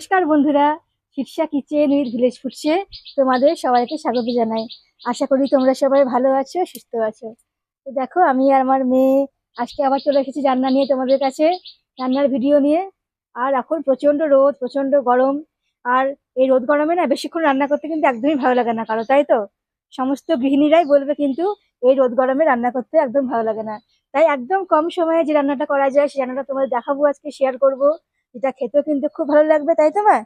নমস্কার বন্ধুরা Shirsha kitchen with village ফুডসে তোমাদের সবাইকে স্বাগত জানাই। আশা করি তোমরা সবাই ভালো আছো, সুস্থ আছো। তো দেখো, আমি আর আমার মেয়ে আজকে আবার চলে এসেছি রান্না নিয়ে তোমাদের কাছে, রান্নার ভিডিও নিয়ে। আর এখন প্রচণ্ড রোদ, প্রচণ্ড গরম। আর এই রোদ গরমে না বেশিক্ষণ রান্না করতে কিন্তু একদমই ভালো লাগে না কারও, তাই তো? সমস্ত গৃহিণীরাই বলবে কিন্তু এই রোদ গরমে রান্না করতে একদম ভালো লাগে না। তাই একদম কম সময়ে যে রান্নাটা করা যায় সেই রান্নাটা তোমাদের দেখাবো আজকে শেয়ার করব। এটা খেতেও কিন্তু খুব ভালো লাগবে, তাই তো মা?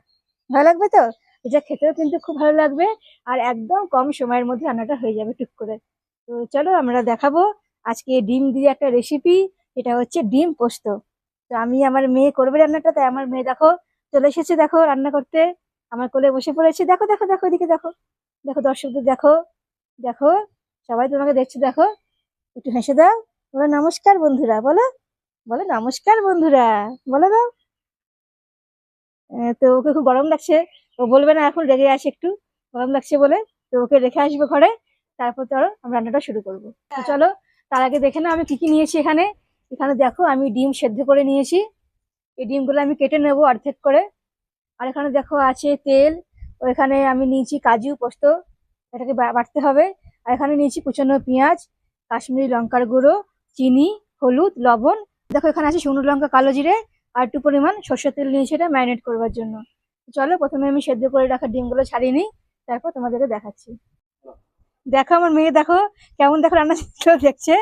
ভালো লাগবে তো? এটা খেতেও কিন্তু খুব ভালো লাগবে আর একদম কম সময়ের মধ্যে রান্নাটা হয়ে যাবে টুক করে। তো চলো আমরা দেখাবো আজকে ডিম দিয়ে একটা রেসিপি এটা হচ্ছে ডিম পোস্ত। তো আমি আমার মেয়ে করবে রান্নাটা, তাই আমার মেয়ে দেখো চলে এসেছে দেখো রান্না করতে। আমার কোলে বসে পড়েছে, দেখো দেখো দেখো, এদিকে দেখো। দেখো দর্শকদের দেখো দেখো, সবাই তোমাকে দেখছে, দেখো। একটু হেসে দাও। বলো, নমস্কার বন্ধুরা, বলো। বলো, নমস্কার বন্ধুরা, বলো দাও। তো ওকে খুব গরম লাগছে। ও বলবে না এখন রেগে আসে একটু গরম লাগছে বলে। তো ওকে রেখে আসব ঘরে। তারপর চলো আমরা রান্নাটা শুরু করব। তো চলো তার আগে দেখে না আমি কি কি নিয়েছি এখানে। এখানে দেখো আমি ডিম সেদ্ধ করে নিয়েছি। এই ডিমগুলো আমি কেটে নেব অর্ধেক করে। আর এখানে দেখো আছে তেল। ও এখানে আমি নিয়েছি কাজু পোস্ত এটাকে বা- বাটতে হবে। আর এখানে নিয়েছি কুচানো পেঁয়াজ কাশ্মীরি লঙ্কার গুঁড়ো চিনি হলুদ লবণ। দেখো এখানে আছে শুকনো লঙ্কা কালো জিরে। আর একটু পরিমাণ সর্ষের তেল নিয়েছি এটা ম্যারিনেট করবার জন্য। চলো, প্রথমে আমি সেদ্ধ করে রাখা ডিমগুলো ছাড়িয়ে নিই, তারপর তোমাদেরকে দেখাচ্ছি। দেখো আমার মেয়ে, দেখো কেমন দেখো রান্না দেখছে।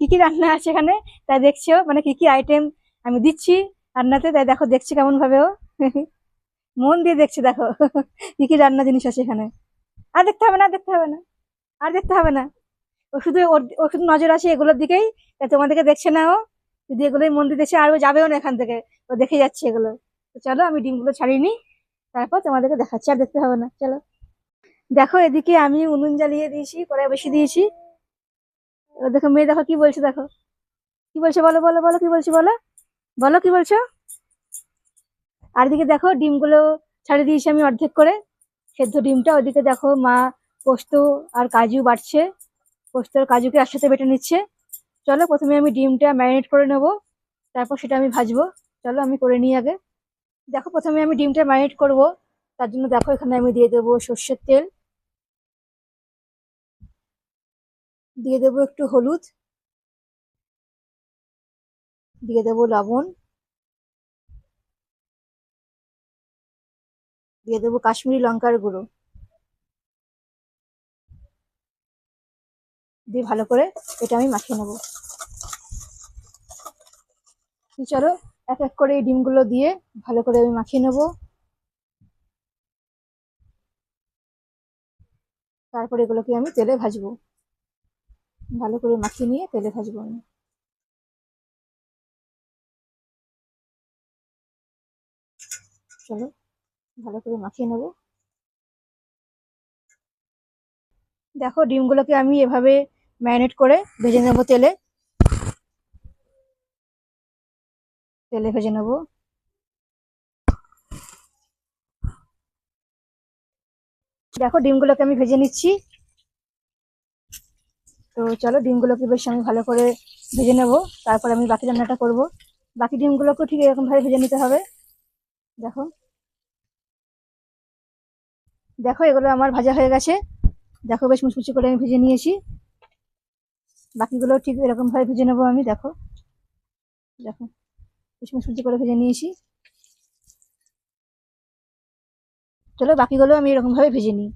কি কি রান্না আছে এখানে, তাই দেখছ মানে কি কি আইটেম আমি দিচ্ছি রান্নাতে, তাই দেখো, দেখছি কেমন ও। মন দিয়ে দেখছে, দেখো, কি কি রান্না জিনিস আছে এখানে। আর দেখতে হবে না, আর দেখতে হবে না, আর দেখতে হবে না। ও শুধু ও শুধু নজর আছে এগুলোর দিকেই, তাই তোমাদেরকে দেখছে না ও। যদি এগুলোই মন্দির দিয়ে দেখছে আর যাবেও না এখান থেকে। ও দেখে যাচ্ছে এগুলো। তো চলো, আমি ডিমগুলো ছাড়িয়ে নিই। তারপর তোমাদেরকে দেখাচ্ছি, আর দেখতে হবে না। চলো। দেখো, এদিকে আমি উনুন জ্বালিয়ে দিয়েছি, কড়াই বসে দিয়েছি। দেখো, মেয়ে দেখো কি বলছে, দেখো। কি বলছো, বলো বলো বলো, কি বলছো, বলো। বলো, কি বলছো? আর এদিকে দেখো, ডিমগুলো ছাড়িয়ে দিয়েছি আমি অর্ধেক করে। সেদ্ধ ডিমটা ওদিকে দেখো, মা পোস্ত আর কাজু বাড়ছে পোস্ত আর কাজুকে একসাথে বেটে নিচ্ছে। চলো প্রথমে আমি ডিমটা ম্যারিনেট করে নেব, তারপর সেটা আমি ভাজবো। চলো আমি করে নিই আগে। দেখো প্রথমে আমি ডিমটা ম্যারিনেট করব, তার জন্য দেখো এখানে আমি দিয়ে দেবো সর্ষের তেল। দিয়ে দেবো একটু হলুদ। দিয়ে দেবো লবণ। দিয়ে দেবো কাশ্মীরি লঙ্কার গুঁড়ো। দিয়ে ভালো করে এটা আমি মাখিয়ে নেব। চলো, এক এক করে এই ডিমগুলো দিয়ে ভালো করে আমি মাখিয়ে নেব। তারপরে এগুলোকে আমি তেলে ভাজবো। ভালো করে মাখিয়ে নিয়ে তেলে ভাজবো আমি। চলো, ভালো করে মাখিয়ে নেব। দেখো, ডিমগুলোকে আমি এভাবে ম্যারিনেট করে ভেজে নেব তেলে। তেলে ভেজে নেব। দেখো ডিমগুলোকে আমি ভেজে নিচ্ছি। তো চলো ডিমগুলোকে বেশ আমি ভালো করে ভেজে নেব। তারপর আমি বাকি রান্নাটা করব। বাকি ডিমগুলোকেও ঠিক এরকম ভাবে ভেজে নিতে হবে। দেখো। দেখো এগুলো আমার ভাজা হয়ে গেছে। দেখো বেশ মুচমুচি করে আমি ভেজে নিয়েছি। বাকিগুলো ঠিক এরকম ভাবে ভেজে নেব আমি, দেখো। দেখো বেশ মুচমুচি করে ভেজে নিয়েছি। চলো বাকিগুলো আমি এরকম ভাবে ভেজে নিই।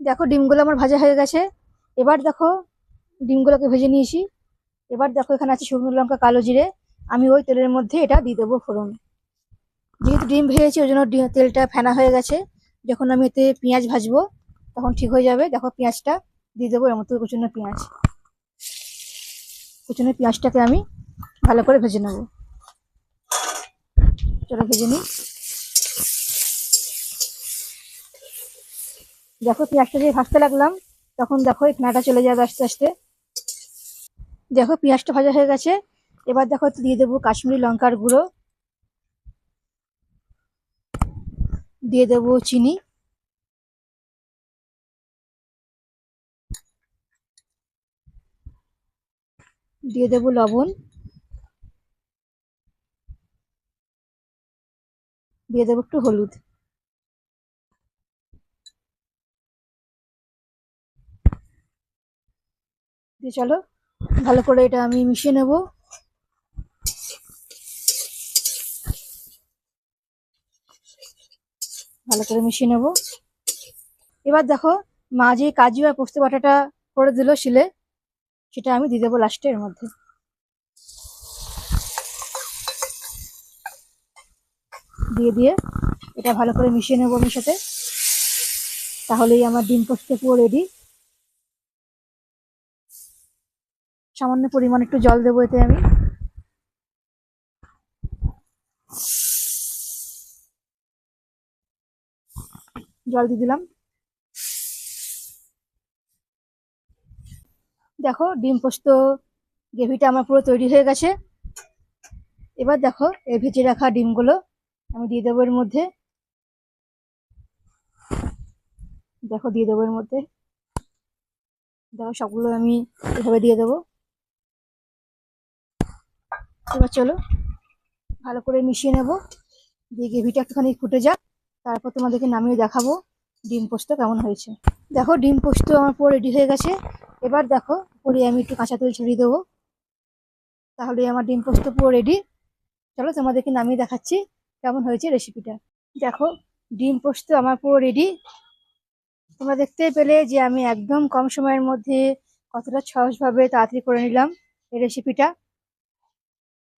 দেখো, ডিমগুলো আমার ভাজা হয়ে গেছে। এবার দেখো, ডিমগুলোকে ভেজে নিয়েছি। এবার দেখো, এখানে আছে শুকনো লঙ্কা, কালো জিরে। আমি ওই তেলের মধ্যে এটা দিয়ে দেবো ফোড়ন। যেহেতু ডিম ভেজেছি, ওই জন্য তেলটা ফেনা হয়ে গেছে। যখন আমি এতে পেঁয়াজ ভাজবো, তখন ঠিক হয়ে যাবে। দেখো, পেঁয়াজটা দিয়ে দেবো এর মতো কুচুনো পেঁয়াজ। কুচুনো পেঁয়াজটাকে আমি ভালো করে ভেজে নেব। চলো ভেজে নিই। দেখো পেঁয়াজটা যে ভাজতে লাগলাম, তখন দেখো ফেনাটা চলে যাবে আস্তে আস্তে। দেখো পেঁয়াজটা ভাজা হয়ে গেছে। এবার দেখো দিয়ে দেবো কাশ্মীরি লঙ্কার গুঁড়ো। দিয়ে দেবো চিনি। দিয়ে দেবো লবণ। দিয়ে দেবো একটু হলুদ। দিয়ে চলো, ভালো করে এটা আমি মিশিয়ে নেব। ভালো করে মিশিয়ে নেব। এবার দেখো, মা যে কাজু আর পোস্ত বাটাটা করে দিল শিলে সেটা আমি দিয়ে দেবো লাস্টে এর মধ্যে। দিয়ে দিয়ে এটা ভালো করে মিশিয়ে নেব আমি সাথে। তাহলেই আমার ডিম পোস্ত পুরো রেডি সামান্য পরিমাণ একটু জল দেবো এতে আমি। জল দিয়ে দিলাম। দেখো, ডিম পোস্ত, গ্রেভিটা আমার পুরো তৈরি হয়ে গেছে। এবার দেখো, এই ভেজে রাখা ডিমগুলো আমি দিয়ে দেবো এর মধ্যে। দেখো, দিয়ে দেবো এর মধ্যে। দেখো, সবগুলো আমি এভাবে দিয়ে দেবো। এবার চলো, ভালো করে মিশিয়ে নেব। দিয়ে গ্রেভিটা একটুখানি ফুটে যাক, তারপর তোমাদেরকে নামিয়ে দেখাবো ডিম পোস্ত কেমন হয়েছে। দেখো, ডিম পোস্ত আমার পুরো রেডি হয়ে গেছে। এবার দেখো পরে আমি একটু কাঁচা তেল ছড়িয়ে দেবো। তাহলে আমার ডিম পোস্ত পুরো রেডি চলো তোমাদেরকে নামিয়ে দেখাচ্ছি কেমন হয়েছে রেসিপিটা দেখো, ডিম পোস্ত আমার পুরো রেডি তোমরা দেখতে পেলে যে আমি একদম কম সময়ের মধ্যে কতটা সহজভাবে তাড়াতাড়ি করে নিলাম এই রেসিপিটা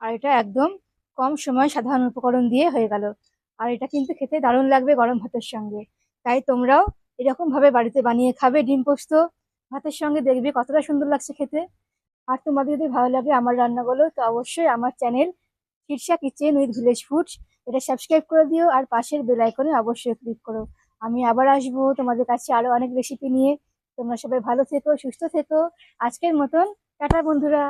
আর এটা একদম কম সময় সাধারণ উপকরণ দিয়ে হয়ে গেল। আর এটা কিন্তু খেতে দারুণ লাগবে গরম ভাতের সঙ্গে। তাই তোমরাও এরকমভাবে বাড়িতে বানিয়ে খাবে ডিম পোস্ত। ভাতের সঙ্গে দেখবে কতটা সুন্দর লাগছে খেতে। আর তোমাদের যদি ভালো লাগে আমার রান্নাগুলো, তো অবশ্যই আমার channel Shirsha kitchen with village food এটা সাবস্ক্রাইব করে দিও আর পাশের বেল আইকনে অবশ্যই ক্লিক করো। আমি আবার আসব তোমাদের কাছে আরও অনেক রেসিপি নিয়ে। তোমরা সবাই ভালো থেকো, সুস্থ থেকো। আজকের মতন, টাটা বন্ধুরা।